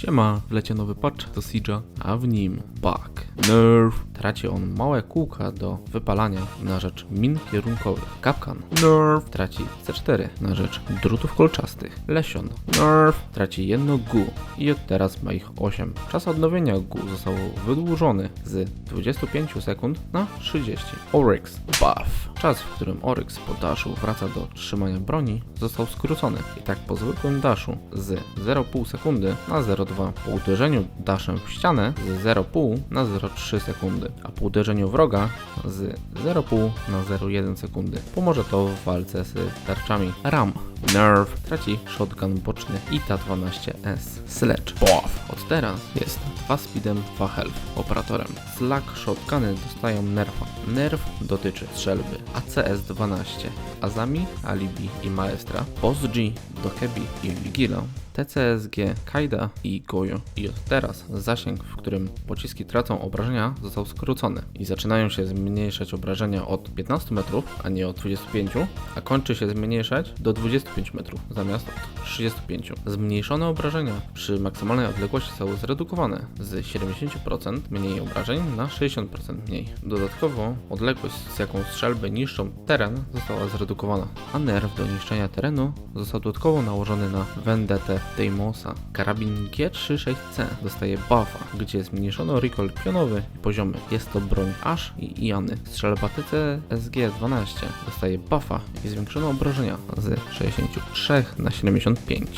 Siema, wlecie nowy patch do Siege'a, a w nim bug. Nerf. Traci on małe kółka do wypalania na rzecz min kierunkowych. Kapkan. Nerf. Traci C4 na rzecz drutów kolczastych. Lesion. Nerf. Traci jedno GU i od teraz ma ich 8. Czas odnowienia GU został wydłużony z 25 sekund na 30. Oryx. Buff. Czas, w którym Oryx po daszu wraca do trzymania broni, został skrócony. I tak po zwykłym daszu z 0,5 sekundy na 0,2. Po uderzeniu daszem w ścianę z 0,5 na 0,3 sekundy, a po uderzeniu wroga z 0,5 na 0,1 sekundy. Pomoże to w walce z tarczami RAM. Nerve traci shotgun boczny ITA-12S. Sledge Buff. Od teraz jest 2 speedem, 2 health operatorem. Slack shotguny dostają nerfa. Nerf dotyczy strzelby ACS-12, Azami, Alibi i Maestra, Boss G, Dokebi i Vigila, TCSG, Kaida i Goyo. I od teraz zasięg, w którym pociski tracą obrażenia, został skrócony i zaczynają się zmniejszać obrażenia od 15 metrów, a nie od 25, a kończy się zmniejszać do 25 metrów zamiast od 35. Zmniejszone obrażenia przy maksymalnej odległości zostały zredukowane z 70% mniej obrażeń na 60% mniej. Dodatkowo odległość, z jaką strzelby niszczą teren, została zredukowana, a nerw do niszczenia terenu został dodatkowo nałożony na Vendetę Deimosa. Karabin G36C dostaje buffa, gdzie zmniejszono recoil pionowy i poziomy. Jest to broń Ash i Iany. Strzelba TCSG-12 dostaje buffa i zwiększono obrażenia z 63 na 75.